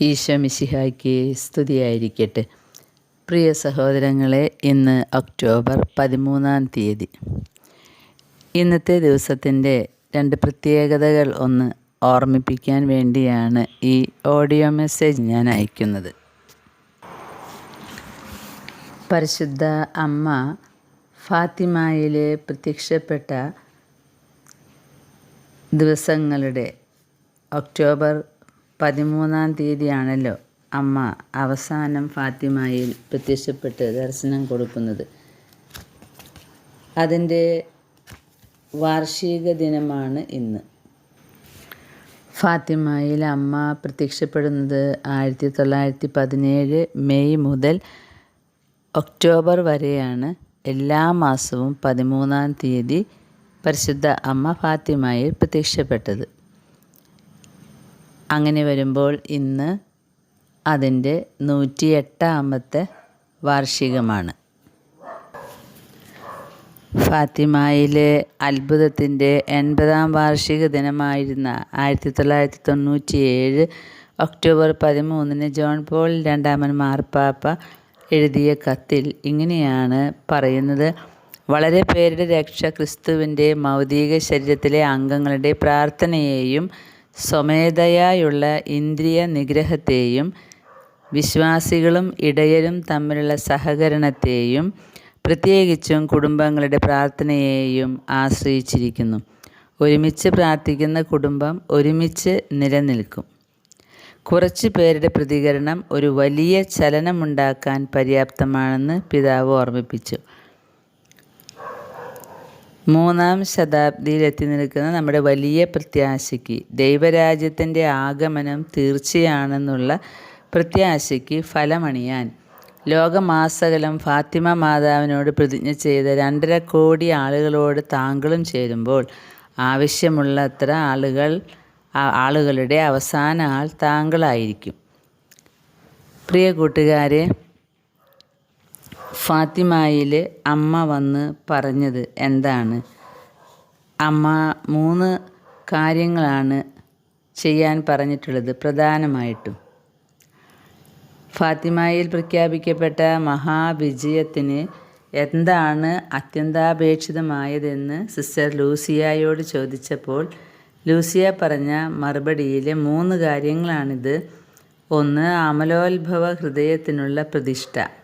ഈശോ മിശിഹായ്ക്ക് സ്തുതിയായിരിക്കട്ടെ. പ്രിയ സഹോദരങ്ങളെ ഇന്ന് ഒക്ടോബർ പതിമൂന്നാം തീയതി. ഇന്നത്തെ ദിവസത്തിന്റെ രണ്ട് പ്രത്യേകതകൾ ഒന്ന് ഓർമ്മിപ്പിക്കാൻ വേണ്ടിയാണ് ഈ ഓഡിയോ മെസ്സേജ് ഞാൻ അയക്കുന്നത്. പരിശുദ്ധ അമ്മ ഫാത്തിമായിൽ പ്രത്യക്ഷപ്പെട്ട ദിവസങ്ങളുടെ ഒക്ടോബർ പതിമൂന്നാം തീയതിയാണല്ലോ അമ്മ അവസാനം ഫാത്തിമയിൽ പ്രത്യക്ഷപ്പെട്ട് ദർശനം കൊടുക്കുന്നത്. അതിന്റെ വാർഷിക ദിനമാണ് ഇന്ന്. ഫാത്തിമയിൽ അമ്മ പ്രത്യക്ഷപ്പെടുന്നത് ആയിരത്തി തൊള്ളായിരത്തി പതിനേഴ് മെയ് മുതൽ ഒക്ടോബർ വരെയാണ്. എല്ലാ മാസവും പതിമൂന്നാം തീയതി പരിശുദ്ധ അമ്മ ഫാത്തിമയിൽ പ്രത്യക്ഷപ്പെട്ടത്. അങ്ങനെ വരുമ്പോൾ ഇന്ന് അതിന്റെ നൂറ്റി എട്ടാമത്തെ വാർഷികമാണ്. ഫാത്തിമയിലെ അത്ഭുതത്തിന്റെ എൺപതാം വാർഷിക ദിനമായിരുന്ന ആയിരത്തി തൊള്ളായിരത്തി തൊണ്ണൂറ്റി ഏഴ് ഒക്ടോബർ പതിമൂന്നിന് ജോൺ പോൾ രണ്ടാമൻ മാർപ്പാപ്പ എഴുതിയ കത്തിൽ ഇങ്ങനെയാണ് പറയുന്നത്. വളരെ പേരുടെ രക്ഷ ക്രിസ്തുവിന്റെ മൗതിക ശരീരത്തിലെ അംഗങ്ങളുടെ പ്രാർത്ഥനയെയും സ്വമേധയായുള്ള ഇന്ദ്രിയ നിഗ്രഹത്തെയും വിശ്വാസികളും ഇടയരും തമ്മിലുള്ള സഹകരണത്തെയും പ്രത്യേകിച്ചും കുടുംബങ്ങളുടെ പ്രാർത്ഥനയെയും ആശ്രയിച്ചിരിക്കുന്നു. ഒരുമിച്ച് പ്രാർത്ഥിക്കുന്ന കുടുംബം ഒരുമിച്ച് നിലനിൽക്കും. കുറച്ച് പേരുടെ പ്രതികരണം ഒരു വലിയ ചലനമുണ്ടാക്കാൻ പര്യാപ്തമാണെന്ന് പിതാവ് ഓർമ്മിപ്പിച്ചു. മൂന്നാം ശതാബ്ദിയിൽ എത്തി നിൽക്കുന്ന നമ്മുടെ വലിയ പ്രത്യാശയ്ക്ക് ദൈവരാജ്യത്തിന്റെ ആഗമനം തീർച്ചയാണെന്നുള്ള പ്രത്യാശയ്ക്ക് ഫലമണിയാൻ ലോകമാസകലം ഫാത്തിമ മാതാവിനോട് പ്രതിജ്ഞ ചെയ്ത രണ്ടര കോടി ആളുകളോട് താങ്കളും ചേരുമ്പോൾ ആവശ്യമുള്ളത്ര ആളുകൾ ആളുകളുടെ അവസാന ആൾ താങ്കളായിരിക്കും. പ്രിയ കൂട്ടുകാരെ ഫാത്തിമയിൽ അമ്മ വന്ന് പറഞ്ഞത് എന്താണ്? അമ്മ മൂന്ന് കാര്യങ്ങളാണ് ചെയ്യാൻ പറഞ്ഞിട്ടുള്ളത് പ്രധാനമായിട്ടും. ഫാത്തിമയിൽ പ്രഖ്യാപിക്കപ്പെട്ട മഹാവിജയത്തിന് എന്താണ് അത്യന്താപേക്ഷിതമായതെന്ന് സിസ്റ്റർ ലൂസിയായോട് ചോദിച്ചപ്പോൾ ലൂസിയ പറഞ്ഞ മറുപടിയിലെ മൂന്ന് കാര്യങ്ങളാണിത്. ഒന്ന് അമലോത്ഭവ ഹൃദയത്തിനുള്ള പ്രതിഷ്ഠ.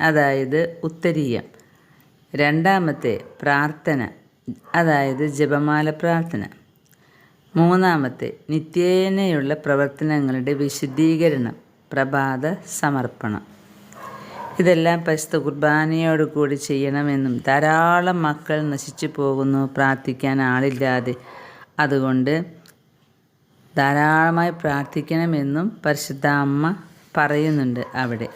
അതായത് ഉത്തരീയം. രണ്ടാമത്തെ പ്രാർത്ഥന അതായത് ജപമാല പ്രാർത്ഥന. മൂന്നാമത്തെ നിത്യേനയുള്ള പ്രവർത്തനങ്ങളുടെ വിശുദ്ധീകരണം പ്രഭാത സമർപ്പണം. ഇതെല്ലാം പരിശുദ്ധ കുർബാനയോട് കൂടി ചെയ്യണമെന്നും ധാരാളം മക്കൾ നശിച്ചു പോകുന്നു പ്രാർത്ഥിക്കാൻ ആളില്ലാതെ. അതുകൊണ്ട് ധാരാളമായി പ്രാർത്ഥിക്കണമെന്നും പരിശുദ്ധ അമ്മ പറയുന്നുണ്ട് അവിടെ.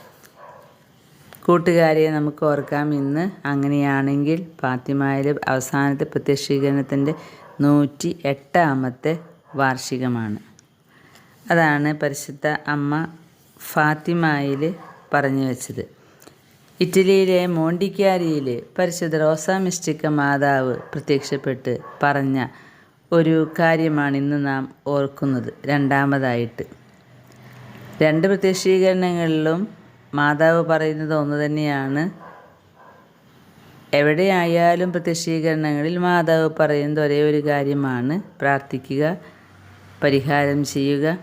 കൂട്ടുകാരെ നമുക്ക് ഓർക്കാം ഇന്ന് അങ്ങനെയാണെങ്കിൽ ഫാത്തിമയിലെ അവസാനത്തെ പ്രത്യക്ഷീകരണത്തിന്റെ നൂറ്റി എട്ടാമത്തെ വാർഷികമാണ്. അതാണ് പരിശുദ്ധ അമ്മ ഫാത്തിമയിൽ പറഞ്ഞു വെച്ചത്. ഇറ്റലിയിലെ മോണ്ടിക്കാരിയിൽ പരിശുദ്ധ റോസാ മിസ്റ്റിക്ക മാതാവ് പ്രത്യക്ഷപ്പെട്ട് പറഞ്ഞ ഒരു കാര്യമാണ് ഇന്ന് നാം ഓർക്കുന്നത് രണ്ടാമതായിട്ട്. രണ്ട് പ്രത്യക്ഷീകരണങ്ങളിലും മാതാവ് പറയുന്നത് ഒന്ന് തന്നെയാണ്. എവിടെയായാലും പ്രത്യക്ഷീകരണങ്ങളിൽ മാതാവ് പറയുന്നത് ഒരേ ഒരു കാര്യമാണ്. പ്രാർത്ഥിക്കുക പരിഹാരം ചെയ്യുക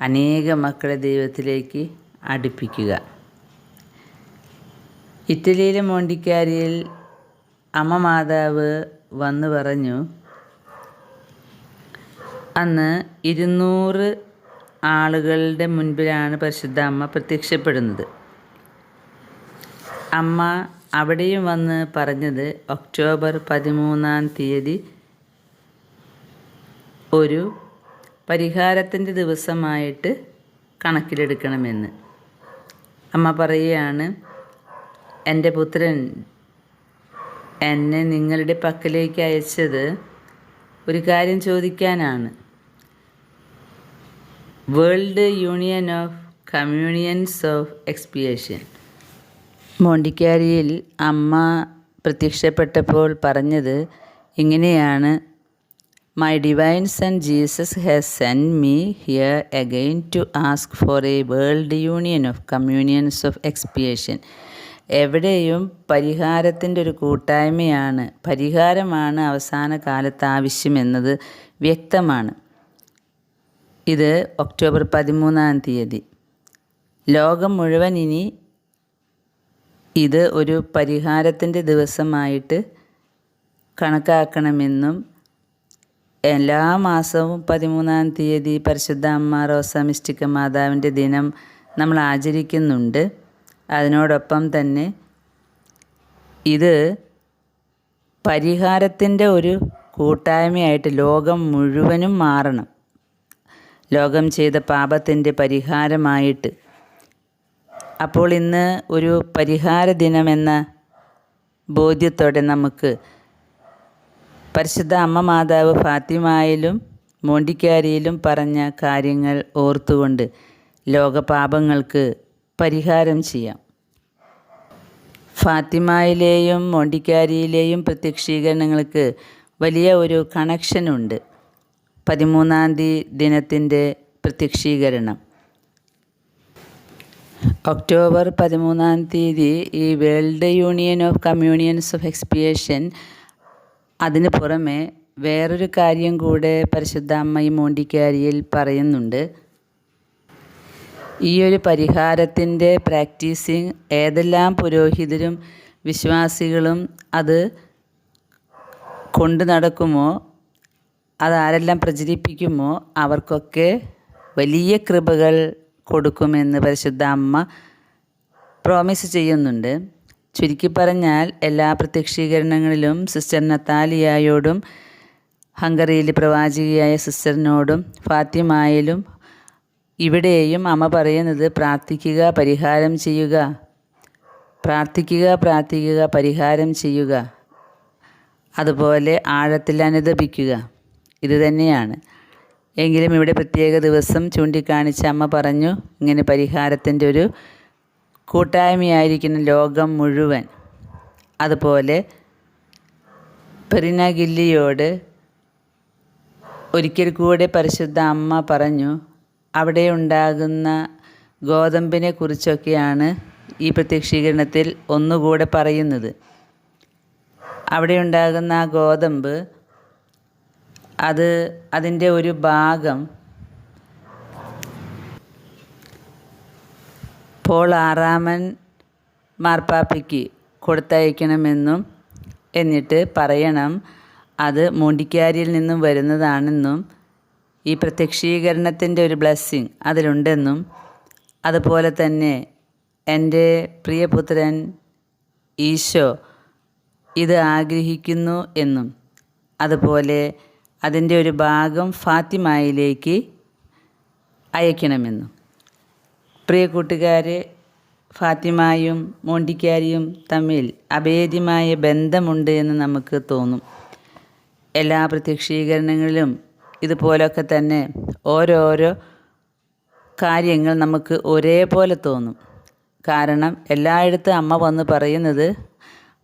അനേക മക്കളെ ദൈവത്തിലേക്ക് അടുപ്പിക്കുക. ഇറ്റലിയിലെ മോണ്ടിക്കാരിയിൽ അമ്മ മാതാവ് വന്നു പറഞ്ഞു അന്ന് ഇരുന്നൂറ് ആളുകളുടെ മുൻപിലാണ് പരിശുദ്ധ അമ്മ പ്രത്യക്ഷപ്പെടുന്നത്. അമ്മ അവിടെയും വന്ന് പറഞ്ഞത് ഒക്ടോബർ പതിമൂന്നാം തീയതി ഒരു പരിഹാരത്തിന്റെ ദിവസമായിട്ട് കണക്കിലെടുക്കണമെന്ന്. അമ്മ പറയുകയാണ് എന്റെ പുത്രൻ എന്നെ നിങ്ങളുടെ പക്കലേക്ക് അയച്ചത് ഒരു കാര്യം ചോദിക്കാനാണ്. World union of communions of expiation. മോണ്ടിക്കാരിയിൽ അമ്മ പ്രത്യക്ഷപ്പെട്ടപ്പോൾ പറഞ്ഞത് ഇങ്ങനെയാണ് my divine son Jesus has sent me here again to ask for a world union of communions of expiation എവിടെയും പരിഹാരത്തിന്റെ ഒരു കൂട്ടായ്മയാണ് പരിഹാരമാണ് അവസാന കാലത്ത് ആവശ്യമെന്നത് വ്യക്തമാണ്. ഇത് ഒക്ടോബർ പതിമൂന്നാം തീയതി. ലോകം മുഴുവൻ ഇനി ഇത് ഒരു പരിഹാരത്തിന്റെ ദിവസമായിട്ട് കണക്കാക്കണമെന്നും എല്ലാ മാസവും പതിമൂന്നാം തീയതി പരിശുദ്ധ അമ്മ റോസ മിസ്റ്റിക്ക മാതാവിന്റെ ദിനം നമ്മൾ ആചരിക്കുന്നുണ്ട്. അതിനോടൊപ്പം തന്നെ ഇത് പരിഹാരത്തിന്റെ ഒരു കൂട്ടായ്മയായിട്ട് ലോകം മുഴുവനും മാറണം. ലോകം ചെയ്ത പാപത്തിന്റെ പരിഹാരമായിട്ട്. അപ്പോൾ ഇന്ന് ഒരു പരിഹാര ദിനമെന്ന ബോധ്യത്തോടെ നമുക്ക് പരിശുദ്ധ അമ്മ മാതാവ് ഫാത്തിമായിലും മോണ്ടിക്കാരിയിലും പറഞ്ഞ കാര്യങ്ങൾ ഓർത്തുകൊണ്ട് ലോകപാപങ്ങൾക്ക് പരിഹാരം ചെയ്യാം. ഫാത്തിമായിലെയും മോണ്ടിക്കാരിയിലെയും പ്രത്യക്ഷീകരണങ്ങൾക്ക് വലിയ ഒരു കണക്ഷനുണ്ട്. പതിമൂന്നാം തീയതി ദിനത്തിന്റെ പ്രത്യക്ഷീകരണം. ഒക്ടോബർ പതിമൂന്നാം തീയതി ഈ world union of communions of expiation അതിന് പുറമെ വേറൊരു കാര്യം കൂടെ പരിശുദ്ധ അമ്മ മോണ്ടിക്കാരിയിൽ പറയുന്നുണ്ട്. ഈ ഒരു പരിഹാരത്തിന്റെ പ്രാക്ടീസിങ് ഏതെല്ലാം പുരോഹിതരും വിശ്വാസികളും അത് കൊണ്ടു നടക്കുമോ അതാരെല്ലാം പ്രചരിപ്പിക്കുമോ അവർക്കൊക്കെ വലിയ കൃപകൾ കൊടുക്കുമെന്ന് പരിശുദ്ധ അമ്മ പ്രോമിസ് ചെയ്യുന്നുണ്ട്. ചുരുക്കി പറഞ്ഞാൽ എല്ലാ പ്രത്യക്ഷീകരണങ്ങളിലും സിസ്റ്റർ നത്താലിയായോടും ഹംഗറിയിലെ പ്രവാചകിയായ സിസ്റ്ററിനോടും ഫാത്തിമായിലും ഇവിടെയും അമ്മ പറയുന്നത് പ്രാർത്ഥിക്കുക പരിഹാരം ചെയ്യുക. പ്രാർത്ഥിക്കുക പ്രാർത്ഥിക്കുക പരിഹാരം ചെയ്യുക. അതുപോലെ ആഴത്തിൽ അനുദപിക്കുക. ഇത് തന്നെയാണ് എങ്കിലും ഇവിടെ പ്രത്യേക ദിവസം ചൂണ്ടിക്കാണിച്ച അമ്മ പറഞ്ഞു ഇങ്ങനെ പരിഹാരത്തിന്റെ ഒരു കൂട്ടായ്മയായിരിക്കുന്ന ലോകം മുഴുവൻ അതുപോലെ പെറിന ഗില്ലിയോട് ഒരിക്കൽ കൂടെ പരിശുദ്ധ അമ്മ പറഞ്ഞു അവിടെ ഉണ്ടാകുന്ന ഗോതമ്പിനെ കുറിച്ചൊക്കെയാണ് ഈ പ്രത്യക്ഷീകരണത്തിൽ ഒന്നുകൂടെ പറയുന്നത്. അവിടെ ഉണ്ടാകുന്ന ആ ഗോതമ്പ് അത് അതിന്റെ ഒരു ഭാഗം പോൾ ആറാമൻ മാർപ്പാപ്പയ്ക്ക് കൊടുത്തയക്കണമെന്നും എന്നിട്ട് പറയണം അത് മോണ്ടിക്കാരിയിൽ നിന്നും വരുന്നതാണെന്നും ഈ പ്രത്യക്ഷീകരണത്തിന്റെ ഒരു ബ്ലെസ്സിങ് അതിലുണ്ടെന്നും അതുപോലെ തന്നെ എന്റെ പ്രിയപുത്രൻ ഈശോ ഇത് ആഗ്രഹിക്കുന്നു എന്നും അതുപോലെ അതിന്റെ ഒരു ഭാഗം ഫാത്തിമായിലേക്ക് അയക്കണമെന്നും. പ്രിയ കൂട്ടുകാരെ ഫാത്തിമായും മോണ്ടിക്കാരിയും തമ്മിൽ അഭേദ്യമായ ബന്ധമുണ്ട് എന്ന് നമുക്ക് തോന്നും. എല്ലാ പ്രത്യക്ഷീകരണങ്ങളിലും ഇതുപോലൊക്കെ തന്നെ ഓരോരോ കാര്യങ്ങൾ നമുക്ക് ഒരേപോലെ തോന്നും. കാരണം എല്ലായിടത്തും അമ്മ വന്ന് പറയുന്നത്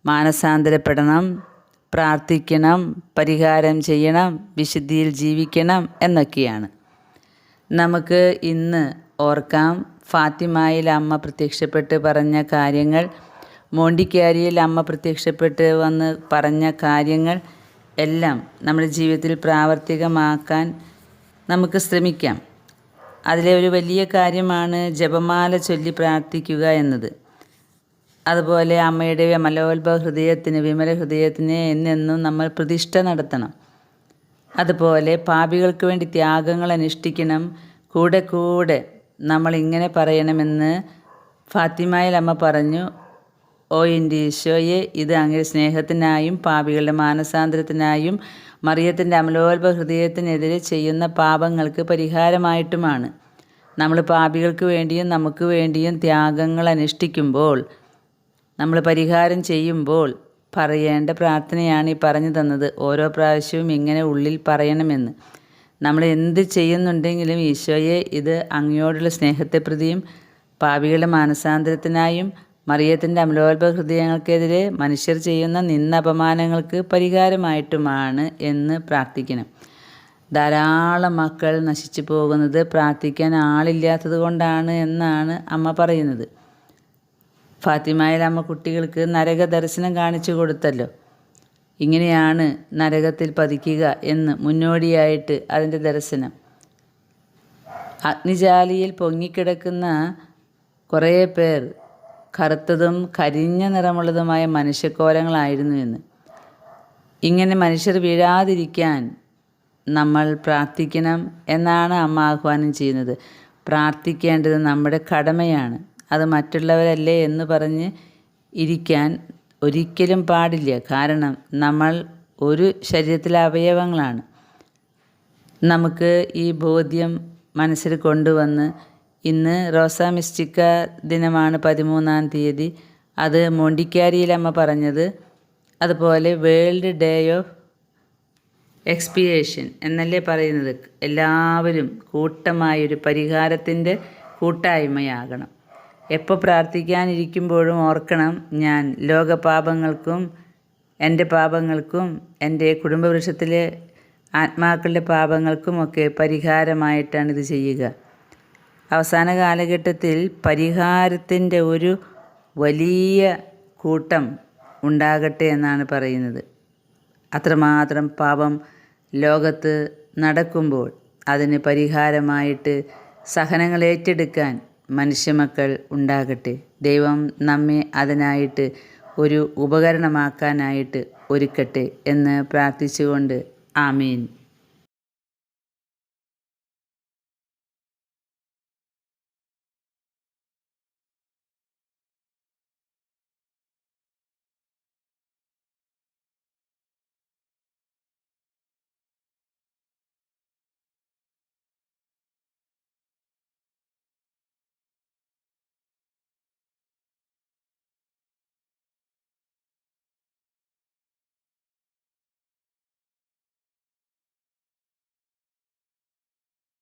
മാനസാന്തരപ്പെടണം പ്രാർത്ഥിക്കണം പരിഹാരം ചെയ്യണം വിശുദ്ധിയിൽ ജീവിക്കണം എന്നൊക്കെയാണ്. നമുക്ക് ഇന്ന് ഓർക്കാം ഫാത്തിമായിൽ അമ്മ പ്രത്യക്ഷപ്പെട്ട് പറഞ്ഞ കാര്യങ്ങൾ മോണ്ടിക്കാരിയിൽ അമ്മ പ്രത്യക്ഷപ്പെട്ട് വന്ന് പറഞ്ഞ കാര്യങ്ങൾ എല്ലാം നമ്മുടെ ജീവിതത്തിൽ പ്രാവർത്തികമാക്കാൻ നമുക്ക് ശ്രമിക്കാം. അതിലെ ഒരു വലിയ കാര്യമാണ് ജപമാല ചൊല്ലി പ്രാർത്ഥിക്കുക എന്നത്. അതുപോലെ അമ്മയുടെ മലോത്ഭവ ഹൃദയത്തിന് വിമല ഹൃദയത്തിന് എന്നെന്നും നമ്മൾ പ്രതിഷ്ഠ നടത്തണം. അതുപോലെ പാപികൾക്ക് വേണ്ടി ത്യാഗങ്ങൾ അനുഷ്ഠിക്കണം. കൂടെ കൂടെ നമ്മൾ ഇങ്ങനെ പറയണമെന്ന് ഫാത്തിമായിൽ അമ്മ പറഞ്ഞു. ഓ എന്റെ ഈശോയെ ഇത് അങ്ങനെ സ്നേഹത്തിനായും പാപികളുടെ മാനസാന്തരത്തിനായും മറിയത്തിന്റെ അമലോത്ഭ ഹൃദയത്തിനെതിരെ ചെയ്യുന്ന പാപങ്ങൾക്ക് പരിഹാരമായിട്ടുമാണ്. നമ്മൾ പാപികൾക്ക് വേണ്ടിയും നമുക്ക് വേണ്ടിയും ത്യാഗങ്ങൾ അനുഷ്ഠിക്കുമ്പോൾ നമ്മൾ പരിഹാരം ചെയ്യുമ്പോൾ പറയേണ്ട പ്രാർത്ഥനയാണ് ഈ പറഞ്ഞു തന്നത്. ഓരോ പ്രാവശ്യവും ഇങ്ങനെ ഉള്ളിൽ പറയണമെന്ന്. നമ്മൾ എന്ത് ചെയ്യുന്നുണ്ടെങ്കിലും ഈശോയെ ഇത് അങ്ങയോടുള്ള സ്നേഹത്തെ പ്രതിയും പാപികളുടെ മാനസാന്തരത്തിനായും മറിയത്തിന്റെ അമലോത്ഭ ഹൃദയങ്ങൾക്കെതിരെ മനുഷ്യർ ചെയ്യുന്ന നിന്ന അപമാനങ്ങൾക്ക് പരിഹാരമായിട്ടുമാണ് എന്ന് പ്രാർത്ഥിക്കണം. ധാരാളം മക്കൾ നശിച്ചു പോകുന്നത് പ്രാർത്ഥിക്കാൻ ആളില്ലാത്തത് കൊണ്ടാണ് എന്നാണ് അമ്മ പറയുന്നത്. ഫാത്തിമയിൽ അമ്മ കുട്ടികൾക്ക് നരക ദർശനം കാണിച്ചു കൊടുത്തല്ലോ. ഇങ്ങനെയാണ് നരകത്തിൽ പതിക്കുക എന്ന് മുന്നോടിയായിട്ട് അതിന്റെ ദർശനം. അഗ്നിജാലിയിൽ പൊങ്ങിക്കിടക്കുന്ന കുറേ പേർ കറുത്തതും കരിഞ്ഞ നിറമുള്ളതുമായ മനുഷ്യക്കോലങ്ങളായിരുന്നു എന്ന്. ഇങ്ങനെ മനുഷ്യർ വീഴാതിരിക്കാൻ നമ്മൾ പ്രാർത്ഥിക്കണം എന്നാണ് അമ്മ ആഹ്വാനം ചെയ്യുന്നത്. പ്രാർത്ഥിക്കേണ്ടത് നമ്മുടെ കടമയാണ്. അത് മറ്റുള്ളവരല്ലേ എന്ന് പറഞ്ഞ് ഇരിക്കാൻ ഒരിക്കലും പാടില്ല. കാരണം നമ്മൾ ഒരു ശരീരത്തിലെ അവയവങ്ങളാണ്. നമുക്ക് ഈ ബോധ്യം മനസ്സിൽ കൊണ്ടുവന്ന് ഇന്ന് റോസാ മിസ്റ്റിക്ക ദിനമാണ് പതിമൂന്നാം തീയതി. അത് മോണ്ടിക്കാരിയിലമ്മ പറഞ്ഞത്. അതുപോലെ വേൾഡ് ഡേ ഓഫ് എക്സ്പിയേഷൻ എന്നല്ലേ പറയുന്നത്. എല്ലാവരും കൂട്ടമായൊരു പരിഹാരത്തിന്റെ കൂട്ടായ്മയാകണം. എപ്പോൾ പ്രാർത്ഥിക്കാനിരിക്കുമ്പോഴും ഓർക്കണം ഞാൻ ലോകപാപങ്ങൾക്കും എന്റെ പാപങ്ങൾക്കും എന്റെ കുടുംബവൃക്ഷത്തിലെ ആത്മാക്കളുടെ പാപങ്ങൾക്കുമൊക്കെ പരിഹാരമായിട്ടാണ് ഇത് ചെയ്യുക. അവസാന കാലഘട്ടത്തിൽ പരിഹാരത്തിന്റെ ഒരു വലിയ കൂട്ടം ഉണ്ടാകട്ടെ എന്നാണ് പറയുന്നത്. അത്രമാത്രം പാപം ലോകത്ത് നടക്കുമ്പോൾ അതിന് പരിഹാരമായിട്ട് സഹനങ്ങൾ ഏറ്റെടുക്കാൻ മനുഷ്യമക്കൾ ഉണ്ടാകട്ടെ. ദൈവം നമ്മെ അതിനായിട്ട് ഒരു ഉപകരണമാക്കാനായിട്ട് ഒരുക്കട്ടെ എന്ന് പ്രാർത്ഥിച്ചുകൊണ്ട് ആമീൻ.